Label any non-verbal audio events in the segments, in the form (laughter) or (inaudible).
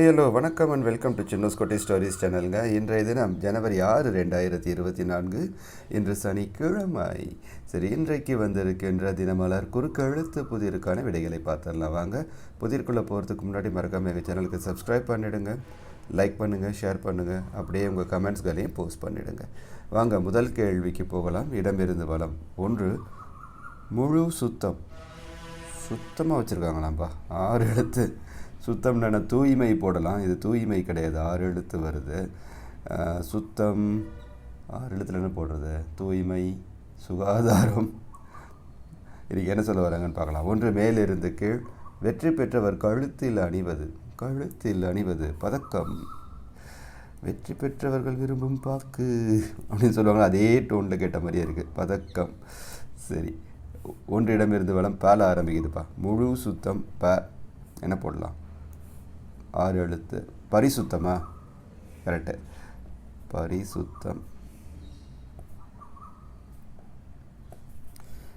Hello வணக்கம் and welcome to சின்னோஸ் கோட்டை stories சேனலுங்க இன்றைய தினம் ஜனவரி ஆறு ரெண்டாயிரத்தி இருபத்தி நான்கு. இன்று சனிக்கிழமை. சரி இன்றைக்கு வந்திருக்கின்ற தினமலர் குறுக்கெழுத்து புதிருக்கான விடைகளை பார்த்துடலாம். வாங்க புதிர்க்குள்ளே போகிறதுக்கு முன்னாடி மறக்காமல் எங்கள் சேனலுக்கு சப்ஸ்கிரைப் பண்ணிவிடுங்க லைக் பண்ணுங்கள் ஷேர் பண்ணுங்கள் அப்படியே உங்கள் கமெண்ட்ஸ்களையும் போஸ்ட் பண்ணிவிடுங்க வாங்க முதல் கேள்விக்கு போகலாம். இடமிருந்து வளம். ஒன்று முழு சுத்தம். சுத்தமாக வச்சுருக்காங்களாம்ப்பா ஆறு எழுத்து. சுத்தம்னா தூய்மை போடலாம். இது தூய்மை கிடையாது. ஆறு எழுத்து வருது. சுத்தம் ஆறு எழுத்துல என்ன போடுறது? தூய்மை சுகாதாரம். இதுக்கு என்ன சொல்ல வராங்கன்னு பார்க்கலாம். ஒன்று மேலிருந்து கீழ். வெற்றி பெற்றவர் கழுத்தில் அணிவது. கழுத்தில் அணிவது. பதக்கம். வெற்றி பெற்றவர்கள் விரும்பும் பாக்கு. அப்படின்னு சொல்லுவாங்க அதே டோனில் கேட்ட மாதிரியே இருக்குது பதக்கம். சரி. ஒன்றிடமிருந்து வளம் பால ஆரம்பிக்குதுப்பா. முழு சுத்தம் ப என்ன போடலாம்? ஆறு எழுத்து. பரிசுத்தமா? கரெக்டு பரிசுத்தம்.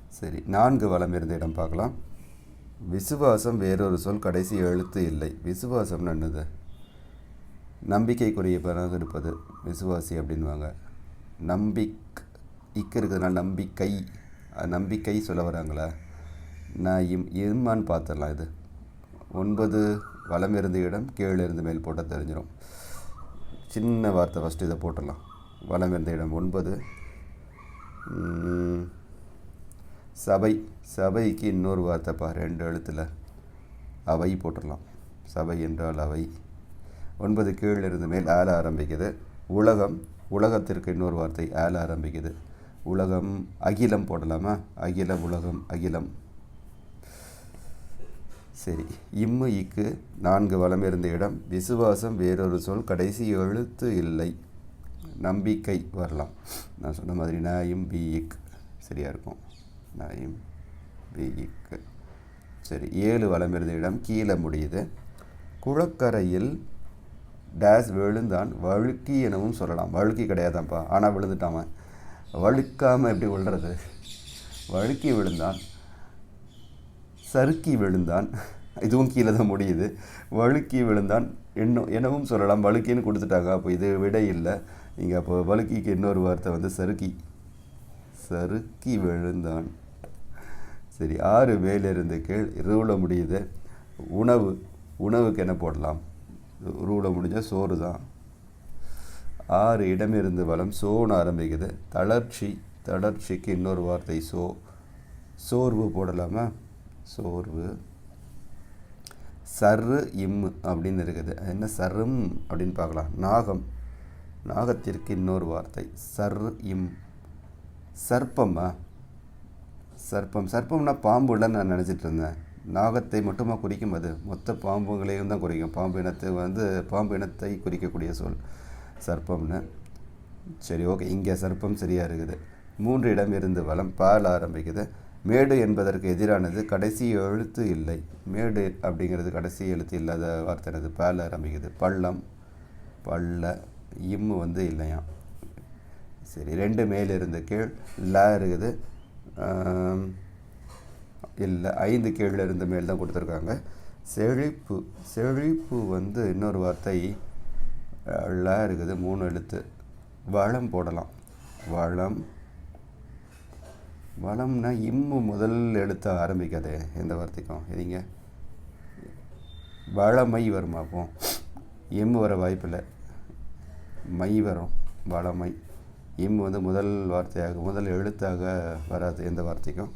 சரி நான்கு வளம் இருந்த இடம் பார்க்கலாம். விசுவாசம் வேறொரு சொல் கடைசி எழுத்து இல்லை. விசுவாசம்னு என்னது? நம்பிக்கைக்குரிய பிறகு இருப்பது. விசுவாசி அப்படின்வாங்க நம்பிக் இக்கு இருக்கிறதுனால நம்பிக்கை. நம்பிக்கை சொல்ல வராங்களா? நான் இம் இம்மான்னு பார்த்துடலாம் இது. ஒன்பது வளம் இருந்த இடம் கீழே இருந்து மேல் போட்டால் தெரிஞ்சிடும் சின்ன வார்த்தை ஃபஸ்ட்டு இதை போட்டுடலாம். வளம் இருந்த இடம் ஒன்பது. சபை சபைக்கு இன்னொரு வார்த்தைப்பா ரெண்டு எழுத்தில். அவை போட்டுடலாம். சபை என்றால் அவை. ஒன்பது கீழே இருந்து மேல் ஆள ஆரம்பிக்குது. உலகம் உலகத்திற்கு இன்னொரு வார்த்தை ஆள ஆரம்பிக்குது. உலகம் அகிலம் போடலாமா? அகிலம் உலகம் அகிலம். சரி இம்மு இக்கு நான்கு வளம் இருந்த இடம். விசுவாசம் வேறொரு சொல் கடைசி எழுத்து இல்லை. நம்பிக்கை வரலாம். நான் சொன்ன மாதிரி நாயும் பி இக். சரியாக இருக்கும். நாயும் பி இக்கு சரி ஏழு வளம் இருந்த இடம் கீழே முடியுது. குளக்கரையில் டேஸ் விழுந்தான். வழுக்கி எனவும் சொல்லலாம். வழுக்கி கிடையாதான்ப்பா ஆனால் விழுந்துட்டான் வழுக்காமல் எப்படி விழுறது? வழுக்கி விழுந்தான். சறுக்கி விழுந்தான். இதுவும் கீழே தான் முடியுது. வழுக்கி விழுந்தான். இன்னும் எனவும் சொல்லலாம். வழுக்கின்னு கொடுத்துட்டாங்க. அப்போ இது விடை இல்லை. இங்கே அப்போ வழுக்கிக்கு இன்னொரு வார்த்தை வந்து சறுக்கி. சறுக்கி விழுந்தான். சரி ஆறு மேலிருந்து கீழ் ரூல முடியுது. உணவு உணவுக்கு என்ன போடலாம்? ரூல முடிஞ்சால் சோறு தான். ஆறு இடமிருந்து வளம் சோன்னு ஆரம்பிக்குது. தளர்ச்சி தளர்ச்சிக்கு இன்னொரு வார்த்தை சோ சோர்வு போடலாமா? சோர்வு. சர்ரு இம்மு அப்படின்னு இருக்குது. அது என்ன? சர்ரும் அப்படின்னு பார்க்கலாம். நாகம். நாகத்திற்கு இன்னொரு வார்த்தை. சர்ரு இம். சர்ப்பமா? சர்ப்பம். சர்ப்பம்னா பாம்புலன்னு நான் நினச்சிட்டு இருந்தேன். நாகத்தை மட்டுமா குறிக்கும் அது? மொத்த பாம்புகளையும் தான் குறிக்கும். பாம்பு இனத்தை வந்து பாம்பு இனத்தை குறிக்கக்கூடிய சொல். சர்ப்பம்னு. சரி ஓகே. இங்கே சர்ப்பம் சரியாக இருக்குது. மூன்று இடம் இருந்து வளம் பால் ஆரம்பிக்குது. மேடு என்பதற்கு எதிரானது கடைசி எழுத்து இல்லை. மேடு அப்படிங்கிறது கடைசி எழுத்து இல்லாத வார்த்தை என்னது? பால் ஆரம்பிக்குது பள்ளம் பள்ள இம்மு வந்து இல்லையாம் சரி ரெண்டு மேல் இருந்து கீழ் ல இருக்குது. இல்லை ஐந்து கீழே இருந்து மேல் தான் கொடுத்துருக்காங்க. செழிப்பு செழிப்பு வந்து இன்னொரு வார்த்தை ல இருக்குது. மூணு எழுத்து. வளம் போடலாம். வளம் வளம்னா இம்மு முதல் எழுத்த ஆரம்பிக்காதே எந்த வார்த்தைக்கும். எதிங்க? வளமை வருமா அப்போ? எம்மு வர வாய்ப்பில்லை. மை வரும். வளமை. இம் வந்து முதல் வார்த்தையாக முதல் எழுத்தாக வராது எந்த வார்த்தைக்கும்.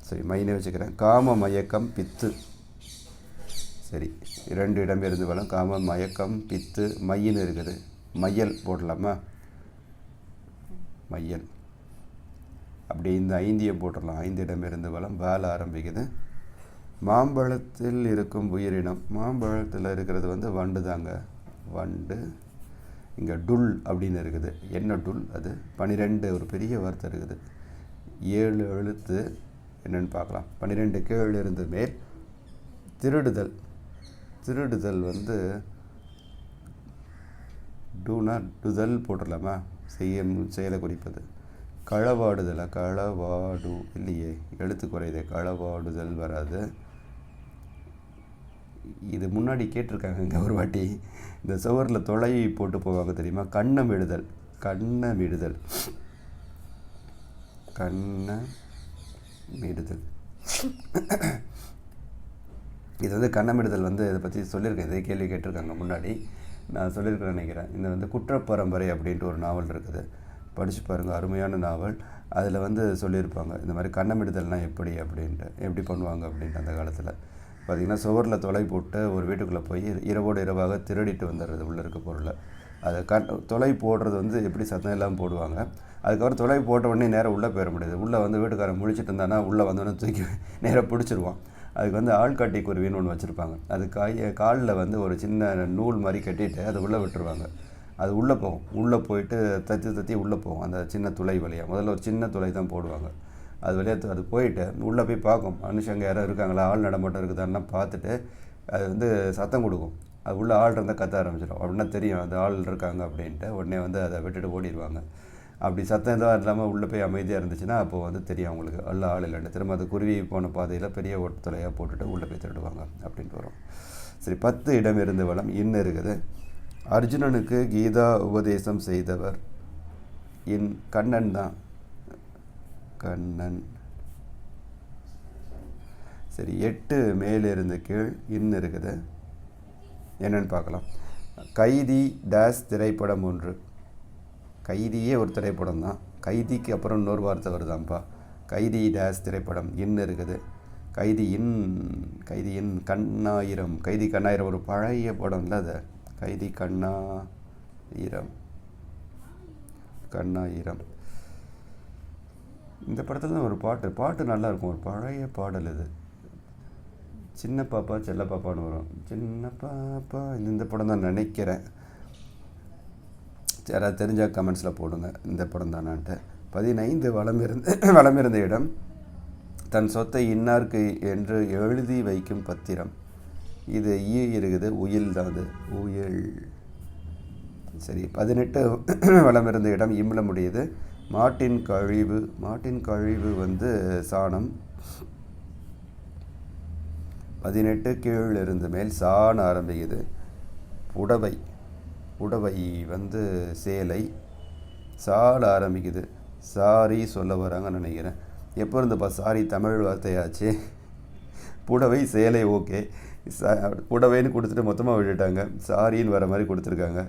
சரி மைனே வச்சுக்கிறேன். காம மயக்கம் பித்து. சரி இரண்டு இடம் இருந்து வளம். காம மயக்கம் பித்து. மையின்னு இருக்குது. மையல் போடலாமா? மையல். அப்படி இந்த ஐந்தியம் போட்டுடலாம். ஐந்து இடம் இருந்து வளம் வேலை ஆரம்பிக்குது. மாம்பழத்தில் இருக்கும் உயிரினம் மாம்பழத்தில் இருக்கிறது வந்து வண்டு தாங்க. வண்டு இங்கே டுல் அப்படின்னு இருக்குது. என்ன டுல்? அது பன்னிரெண்டு ஒரு பெரிய வார்த்தை இருக்குது. ஏழு எழுத்து என்னென்னு பார்க்கலாம். பன்னிரெண்டு கீழ் இருந்து மேல் திருடுதல். திருடுதல் வந்து டூனா டுதல் போட்டுடலாமா? செய்ய செயலை குறிப்பது. களவாடுதலா? களவாடு. இல்லையே எழுத்து குறையுதே களவாடுதல் வராது. இது முன்னாடி கேட்டிருக்காங்க இங்கே ஒரு வாட்டி. இந்த சுவரில் தொலை போட்டு போவாங்க தெரியுமா? கண்ணம் விடுதல். கண்ணம் விடுதல். கண்ணம் விடுதல். இது வந்து கண்ணமிடுதல் வந்து இதை பற்றி சொல்லியிருக்கேன். இதே கேள்வி கேட்டிருக்காங்க முன்னாடி. நான் சொல்லியிருக்கேன் நினைக்கிறேன். இந்த வந்து குற்றப்பரம்பரை அப்படின்ட்டு ஒரு நாவல் இருக்குது. படித்து பாருங்கள் அருமையான நாவல். அதில் வந்து சொல்லியிருப்பாங்க இந்த மாதிரி கண்ணமிடுதல்னால் எப்படி அப்படின்ட்டு. எப்படி பண்ணுவாங்க அப்படின்ட்டு அந்த காலத்தில். பார்த்திங்கன்னா சுவரில் தொலை போட்டு ஒரு வீட்டுக்குள்ளே போய் இரவோடு இரவாக திருடிட்டு வந்துடுறது உள்ளே இருக்க பொருளை. அதை கண் தொலை போடுறது வந்து எப்படி சத்தம் இல்லாமல் போடுவாங்க? அதுக்கப்புறம் தொலை போட்ட உடனே நேராக உள்ளே போயிட முடியாது. உள்ளே வந்து வீட்டுக்காரன் முழிச்சிட்டு இருந்தானா உள்ளே வந்தோடனே தூக்கி (laughs) நேராக பிடிச்சிருவான். அதுக்கு வந்து ஆள்காட்டி குருவின்னு ஒன்று வச்சுருப்பாங்க. அது காய காலில் வந்து ஒரு சின்ன நூல் மாதிரி கட்டிட்டு அதை உள்ளே விட்டுருவாங்க. அது உள்ளே போகும். உள்ளே போயிட்டு தத்தி தத்தி உள்ளே போகும். அந்த சின்ன துளை வழியாக முதல்ல ஒரு சின்ன துளை தான் போடுவாங்க. அது வழியாக அது போயிட்டு உள்ளே போய் பார்க்கும். மனுஷங்க யாரோ இருக்காங்களா? ஆள் நடமாட்டம் இருக்குதான்லாம் பார்த்துட்டு அது வந்து சத்தம் கொடுக்கும். அது உள்ளே ஆள் இருந்தால் கத்த ஆரம்பிச்சிடும். அப்படின்னா தெரியும். அது ஆள் இருக்காங்க அப்படின்ட்டு உடனே வந்து அதை விட்டுட்டு ஓடிடுவாங்க. அப்படி சத்தம் எதுவும் இல்லாமல் உள்ளே போய் அமைதியாக இருந்துச்சுன்னா அப்போது வந்து தெரியும் அவங்களுக்கு. அல்ல ஆள் இல்லைன்னு திரும்ப அது குருவி போன பாதையில் பெரிய ஒட்டுத்தலையாக போட்டுட்டு உள்ளே போய் திருடுவாங்க அப்படின்ட்டு வரும். சரி பத்து இடம் இருந்து வளம் இன்னும் இருக்குது. அர்ஜுனனுக்கு கீதா உபதேசம் செய்தவர். இன் கண்ணன் தான். கண்ணன். சரி எட்டு மேலிருந்து கீழ் இன் இருக்குது. என்னன்னு பார்க்கலாம். கைதி டேஸ் திரைப்படம் ஒன்று. கைதியே ஒரு திரைப்படம் தான். கைதிக்கு அப்புறம் இன்னொரு வார்த்தை வருதாம்ப்பா கைதி டேஸ் திரைப்படம் இன் இருக்குது. கைதியின் கைதியின் கண்ணாயிரம். கைதி கண்ணாயிரம் ஒரு பழைய படம் இல்லை அது. கைதி கண்ணா ஈரம். கண்ணா ஈரம். இந்த படத்தில் தான் ஒரு பாட்டு பாட்டு நல்லா இருக்கும். ஒரு பழைய பாடல் இது. சின்ன பாப்பா செல்ல பாப்பான்னு வரும். சின்ன பாப்பா. இந்த இந்த படம் தான் நினைக்கிறேன். யாராவது தெரிஞ்சால் கமெண்ட்ஸில் போடுங்க. இந்த படம் தானான்ட்டு பதினைந்து வளம் இருந்து வளம் இருந்த இடம். தன் சொத்தை இன்னார்க்கு என்று எழுதி வைக்கும் பத்திரம். இது ஈ இருக்குது உயில் தான் அது உயில். சரி பதினெட்டு (clears throat) வளம் இருந்த இடம் இம்ல முடியுது. மாட்டின் கழிவு மாட்டின் கழிவு வந்து சாணம். பதினெட்டு கீழ் இருந்து மேல் சாண ஆரம்பிக்குது. புடவை புடவை வந்து சேலை. சால ஆரம்பிக்குது. சாரி சொல்ல வராங்கன்னு நினைக்கிறேன். எப்போ இருந்தப்பா சாரி தமிழ் வார்த்தையாச்சு? புடவை சேலை ஓகே. ச புடவைன்னு கொடுத்துட்டு மொத்தமாக விட்டுட்டாங்க. சாரின்னு வர மாதிரி கொடுத்துருக்காங்க.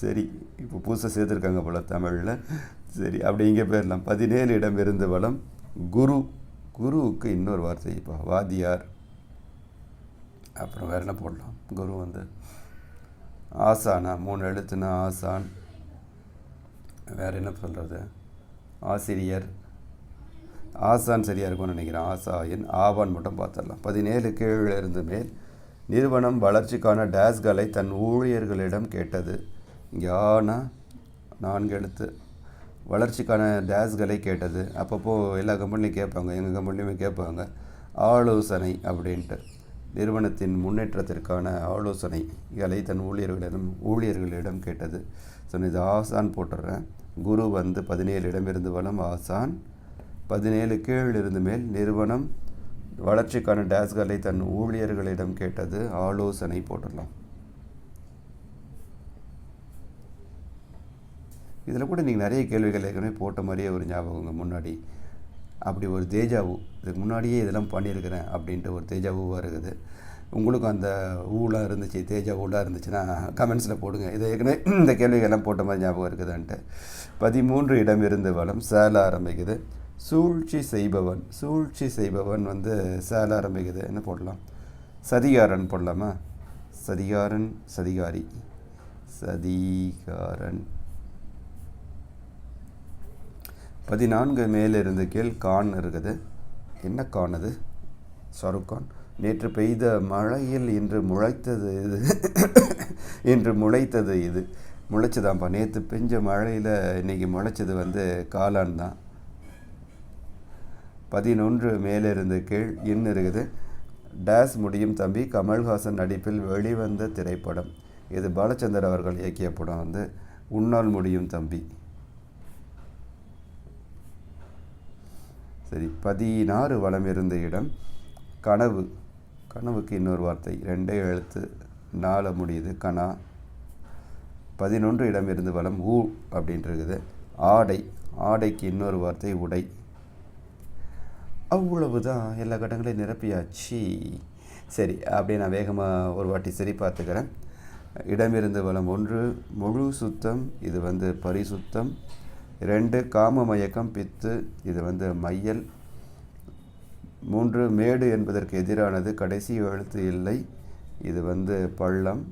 சரி இப்போ புதுசாக சேர்த்துருக்காங்க போல் தமிழில். சரி அப்படி இங்கே போயிடலாம். பதினேழு இடம் இருந்த வளம் குரு குருவுக்கு இன்னொரு வார்த்தை. இப்போ வாத்தியார் அப்புறம் வேறு என்ன போடலாம்? குரு வந்து ஆசானா மூணு எழுத்துனா ஆசான். வேறு என்ன சொல்கிறது ஆசிரியர். ஆசான் சரியாக இருக்கும்னு நினைக்கிறேன். ஆசாயன் ஆவான் மட்டும் பார்த்துடலாம். பதினேழு கீழே இருந்து மேல் நிறுவனம் வளர்ச்சிக்கான டேஸ்களை தன் ஊழியர்களிடம் கேட்டது. யானா நான்கு எழுத்து வளர்ச்சிக்கான டேஸ்களை கேட்டது. அப்பப்போ எல்லா கம்பெனிலையும் கேட்பாங்க எங்கள் கம்பெனிலையுமே கேட்பாங்க. ஆலோசனை அப்படின்ட்டு. நிறுவனத்தின் முன்னேற்றத்திற்கான ஆலோசனைகளை தன் ஊழியர்களிடம் ஊழியர்களிடம் கேட்டது. ஸோ இது ஆசான் போட்டுடுறேன். குரு வந்து பதினேழு இடமிருந்து வளம் ஆசான் பதினேழு கீழ் இருந்து மேல் நிறுவனம் வளர்ச்சிக்கான டேஸ்களை தன் ஊழியர்களிடம் கேட்டது ஆலோசனை போட்டுடலாம். இதில் கூட நீங்கள் நிறைய கேள்விகள் ஏற்கனவே போட்ட மாதிரியே ஒரு ஞாபகங்க முன்னாடி. அப்படி ஒரு தேஜாவு இதுக்கு முன்னாடியே இதெல்லாம் பண்ணியிருக்கிறேன் அப்படின்ட்டு ஒரு தேஜாவுவாக இருக்குது. உங்களுக்கும் அந்த ஊலாக இருந்துச்சு தேஜா ஊலாக இருந்துச்சுன்னா கமெண்ட்ஸில் போடுங்க. இதை ஏற்கனவே இந்த கேள்விகள்லாம் போட்ட மாதிரி ஞாபகம் இருக்குதுன்ட்டு. பதிமூன்று இடம் இருந்து வளம் சேல ஆரம்பிக்குது. சூழ்ச்சி செய்பவன் சூழ்ச்சி செய்பவன் வந்து சேல ஆரம்பிக்குது. என்ன போடலாம்? சதிகாரன் போடலாமா? சதிகாரன் சதிகாரி. சதிகாரன். பதினான்கு மேலிருந்து கீழ் கான் இருக்குது. என்ன கான் அது? ஷாருக் கான். நேற்று பெய்த மழையில் இன்று முளைத்தது இது. (coughs) இன்று முளைத்தது இது. முளைச்சதாம்ப்பா நேற்று பெஞ்ச மழையில் இன்றைக்கி முளைச்சது வந்து காளான் தான். பதினொன்று மேலிருந்து கீழ் இன்னும் இருக்குது டேஸ் முடியும் தம்பி. கமல்ஹாசன் நடிப்பில் வெளிவந்த திரைப்படம். இது பாலச்சந்தர் அவர்கள் இயக்கிய படம் வந்து உன்னால் முடியும் தம்பி. சரி பதினாறு வளம் இருந்த இடம் கனவு. கனவுக்கு இன்னொரு வார்த்தை. ரெண்டே எழுத்து நால முடியுது கனா. பதினொன்று இடம் இருந்து வளம் ஊ அப்படின்ட்டு இருக்குது ஆடை. ஆடைக்கு இன்னொரு வார்த்தை உடை. அவ்வளவுதான். எல்லா கட்டங்களையும் நிரப்பியாச்சு. சரி அப்படியே நான் வேகமாக ஒரு வாட்டி சரி பார்த்துக்கிறேன் இடமிருந்து வளம் ஒன்று முழு சுத்தம் இது வந்து பரிசுத்தம். ரெண்டு காம மயக்கம் பித்து இது வந்து மையல். மூன்று மேடு என்பதற்கு எதிரானது கடைசி எழுத்து இல்லை இது வந்து பள்ளம்.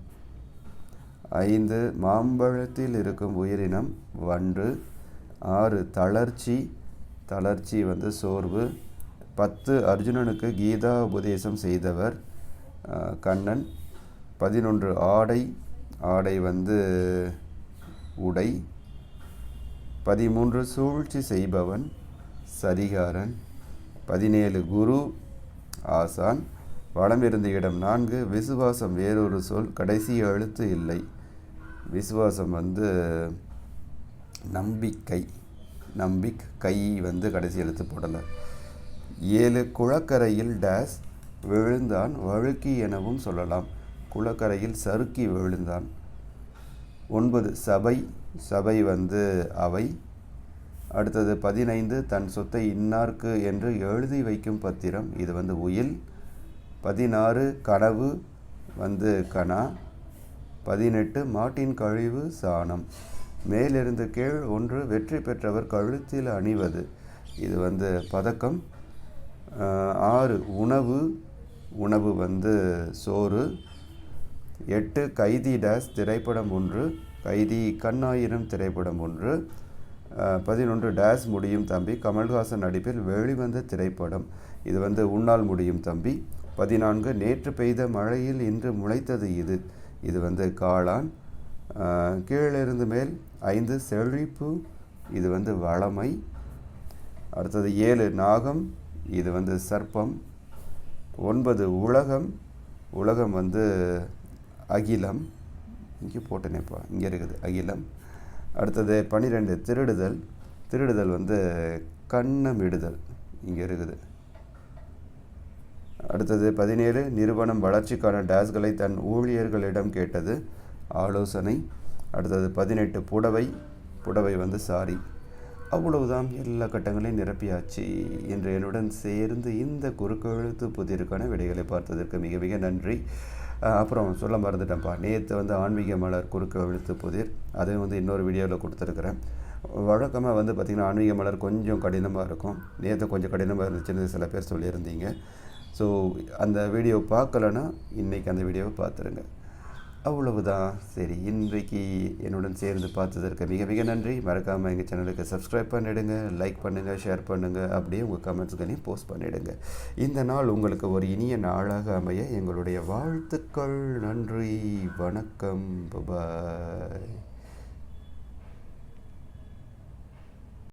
ஐந்து மாம்பழத்தில் இருக்கும் உயிரினம் ஒன்று. ஆறு தளர்ச்சி தளர்ச்சி வந்து சோர்வு. பத்து அர்ஜுனனுக்கு கீதா உபதேசம் செய்தவர் கண்ணன். பதினொன்று ஆடை ஆடை வந்து உடை. பதிமூன்று சூழ்ச்சி செய்பவன் சரிகாரன். பதினேழு குரு ஆசான். வளமிருந்த இடம் நான்கு விசுவாசம் வேறொரு சொல் கடைசி எழுத்து இல்லை. விசுவாசம் வந்து நம்பிக்கை. நம்பிக் கை வந்து கடைசி எழுத்து போடலை. ஏழு குளக்கரையில் டேஸ் விழுந்தான் வழுக்கி எனவும் சொல்லலாம். குளக்கரையில் சறுக்கி விழுந்தான். ஒன்பது சபை சபை வந்து அவை. அடுத்தது பதினைந்து தன் சொத்தை இன்னார்க்கு என்று எழுதி வைக்கும் பத்திரம் இது வந்து உயில். பதினாறு கனவு வந்து கனா. பதினெட்டு மாட்டின் கழிவு சாணம். மேலிருந்து கீழ் ஒன்று வெற்றி பெற்றவர் கழுத்தில் அணிவது. இது வந்து பதக்கம். ஆறு உணவு. உணவு வந்து சோறு. எட்டு கைதி டேஸ் திரைப்படம் ஒன்று. கைதி கண்ணாயிரம் திரைப்படம் ஒன்று. பதினொன்று டேஸ் முடியும் தம்பி. கமல்ஹாசன் நடிப்பில் வெளிவந்த திரைப்படம். இது வந்து உன்னால் முடியும் தம்பி. பதினான்கு நேற்று பெய்த மழையில் இன்று முளைத்தது இது. இது வந்து காளான். கீழிருந்து மேல் ஐந்து செழிப்பு. இது வந்து வளமை. அடுத்தது ஏழு நாகம். இது வந்து சர்ப்பம். ஒன்பது உலகம். உலகம் வந்து அகிலம். இங்கே போட்டேனேப்பா இங்கே இருக்குது அகிலம். அடுத்தது பன்னிரெண்டு திருடுதல். திருடுதல் வந்து கண்ணமிடுதல் இங்கே இருக்குது. அடுத்தது பதினேழு நிறுவனம் வளர்ச்சிக்கான டேஸ்களை தன் ஊழியர்களிடம் கேட்டது. ஆலோசனை. அடுத்தது பதினெட்டு புடவை. புடவை வந்து சாரி. அவ்வளவுதான். எல்லா கட்டங்களையும் நிரப்பியாச்சு என்று என்னுடன் சேர்ந்து இந்த குறுக்கெழுத்து புதிருக்கான விடைகளை பார்த்ததற்கு மிக மிக நன்றி. அப்புறம் சொல்ல மறந்துட்டேன்ப்பா. நேற்று வந்து ஆன்மீக மலர் குறுக்க எழுத்து புதிர். அதையும் வந்து இன்னொரு வீடியோவில் கொடுத்துருக்குறேன். வழக்கமாக வந்து பார்த்திங்கன்னா ஆன்மீக மலர் கொஞ்சம் கடினமாக இருக்கும். நேற்று கொஞ்சம் கடினமாக இருந்துச்சுன்னு சில பேர் சொல்லியிருந்தீங்க. ஸோ அந்த வீடியோ பார்க்கலன்னா இன்றைக்கி அந்த வீடியோவை பார்த்துருங்க. அவ்வளவுதான். சரி இன்றைக்கு என்னுடன் சேர்ந்து பார்த்ததற்கு மிக மிக நன்றி. மறக்காமல் எங்கள் சேனலுக்கு சப்ஸ்கிரைப் பண்ணிவிடுங்க லைக் பண்ணுங்கள் ஷேர் பண்ணுங்கள் அப்படியே உங்கள் கமெண்ட்ஸ்களையும் போஸ்ட் பண்ணிவிடுங்க இந்த நாள் உங்களுக்கு ஒரு இனிய நாளாக அமைய எங்களுடைய வாழ்த்துக்கள் நன்றி வணக்கம் பாய்